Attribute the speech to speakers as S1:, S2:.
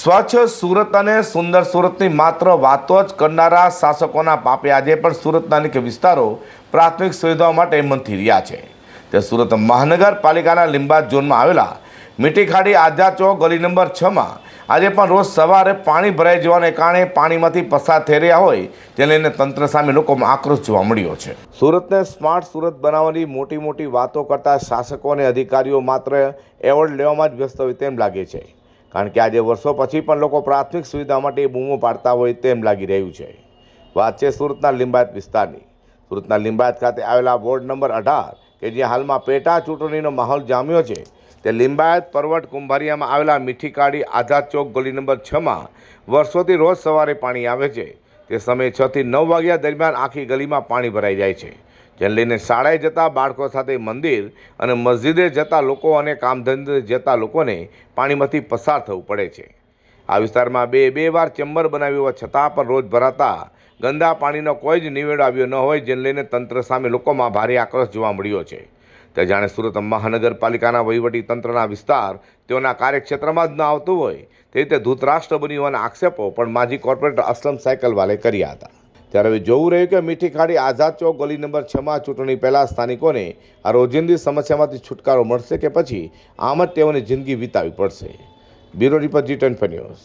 S1: સ્વચ્છ સુરત અને સુંદર સુરતની માત્ર વાતો જ કરનારા શાસકોના પાપે આજે પણ સુરતના અનેક વિસ્તારો પ્રાથમિક સુવિધાઓ માટે મંથી રહ્યા છે. તે સુરત મહાનગરપાલિકાના લીંબા ઝોનમાં આવેલા મીઠી ખાડી આઝાદ ચોક ગલી નંબર છમાં આજે પણ રોજ સવારે પાણી ભરાઈ જવાને કારણે પાણીમાંથી પસાર થઈ રહ્યા હોય તે લઈને તંત્ર સામે લોકોમાં આક્રોશ જોવા મળ્યો છે. સુરતને સ્માર્ટ સુરત બનાવવાની મોટી મોટી વાતો કરતા શાસકો અને અધિકારીઓ માત્ર એવોર્ડ લેવામાં જ વ્યસ્ત હોય તેમ લાગે છે. કારણ કે આજે વર્ષો પછી પણ લોકો પ્રાથમિક સુવિધા માટે બૂમો પાડતા હોય તેમ લાગી રહ્યું છે. વાત છે સુરતના લિંબાયત વિસ્તારની. સુરતના લિંબાયત ખાતે આવેલા વોર્ડ નંબર અઢાર, કે જે હાલમાં પેટા ચૂંટણીનો માહોલ જામ્યો છે, તે લિંબાયત પર્વત કુંભારિયામાં આવેલા મીઠી કાઢી આઝાદ ચોક ગલી નંબર છમાં વર્ષોથી રોજ સવારે પાણી આવે છે. તે સમયે છથી નવ વાગ્યા દરમિયાન આખી ગલીમાં પાણી ભરાઈ જાય છે. જેને લઈને શાળાએ જતા બાળકો સાથે મંદિર અને મસ્જિદે જતા લોકો અને કામધંધે જતા લોકોને પાણીમાંથી પસાર થવું પડે છે. આ વિસ્તારમાં બે બે વાર ચેમ્બર બનાવ્યું હોવા છતાં પણ રોજ ભરાતા ગંદા પાણીનો કોઈ જ નિવેડો આવ્યો ન હોય, જેને લઈને તંત્ર સામે લોકોમાં ભારે આક્રોશ જોવા મળ્યો છે. તે જાણે સુરત મહાનગરપાલિકાના વહીવટી તંત્રના વિસ્તાર તેઓના કાર્યક્ષેત્રમાં જ ન આવતું હોય. તે રીતે ધૂતરાષ્ટ્ર બન્યું હોવાના આક્ષેપો પણ માજી કોર્પોરેટર અસલમ સાયકલવાલે કર્યા હતા. ત્યારે હવે જોવું રહ્યું કે મીઠી ખાડી આઝાદ ચોક ગલી નંબર છમાં ચૂંટણી પહેલાં સ્થાનિકોને આ રોજિંદી સમસ્યામાંથી છુટકારો મળશે કે પછી આમ જ તેઓની જિંદગી વિતાવી પડશે. Bureau report G twenty news.